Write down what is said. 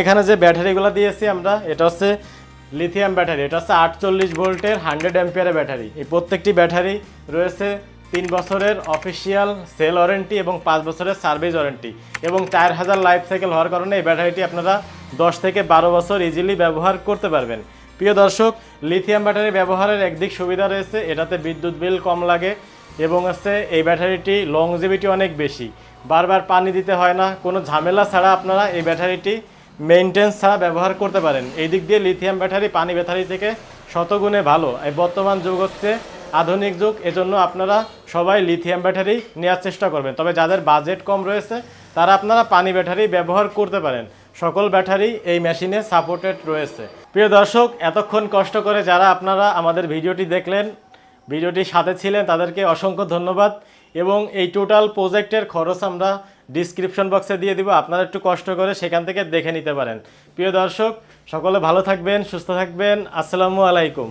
এখানে যে ব্যাটারিগুলো দিয়েছি আমরা, এটা হচ্ছে লিথিয়াম ব্যাটারি এটা হচ্ছে আটচল্লিশ ভোল্টের হান্ড্রেড অ্যাম্পিয়ারের ব্যাটারি এই প্রত্যেকটি ব্যাটারি রয়েছে তিন বছরের অফিসিয়াল সেল ওয়ারেন্টি এবং পাঁচ বছরের সার্ভিস ওয়ারেন্টি এবং চার হাজার লাইফ সাইকেল হওয়ার কারণে এই ব্যাটারিটি আপনারা দশ থেকে বারো বছর ইজিলি ব্যবহার করতে পারবেন। প্রিয় দর্শক লিথিয়াম ব্যাটারি ব্যবহারের একদিক সুবিধা রয়েছে, এটাতে বিদ্যুৎ বিল কম লাগে এবং হচ্ছে এই ব্যাটারিটি লংজিভিটি অনেক বেশি। বারবার পানি দিতে হয় না, কোনো ঝামেলা ছাড়া আপনারা এই ব্যাটারিটি মেনটেন্স ছাড়া ব্যবহার করতে পারেন। এই দিক দিয়ে লিথিয়াম ব্যাটারি, পানি ব্যাটারি থেকে শতগুণে ভালো। এই বর্তমান যুগ হচ্ছে আধুনিক যুগ, এজন্য আপনারা সবাই লিথিয়াম ব্যাটারি নেওয়ার চেষ্টা করবেন। তবে যাদের বাজেট কম রয়েছে, তারা আপনারা পানি ব্যাটারি ব্যবহার করতে পারেন। সকল ব্যাটারি এই মেশিনে সাপোর্টেড রয়েছে। প্রিয় দর্শক, এতক্ষণ কষ্ট করে যারা আপনারা আমাদের ভিডিওটি দেখলেন, ভিডিওটির সাথে ছিলেন, তাদেরকে অসংখ্য ধন্যবাদ। এবং এই টোটাল প্রজেক্টের খরচ আমরা ডিসক্রিপশন বক্সে দিয়ে দিব, আপনারা একটু কষ্ট করে সেখান থেকে দেখে নিতে পারেন। প্রিয় দর্শক, সকলে ভালো থাকবেন, সুস্থ থাকবেন, আসসালামু আলাইকুম।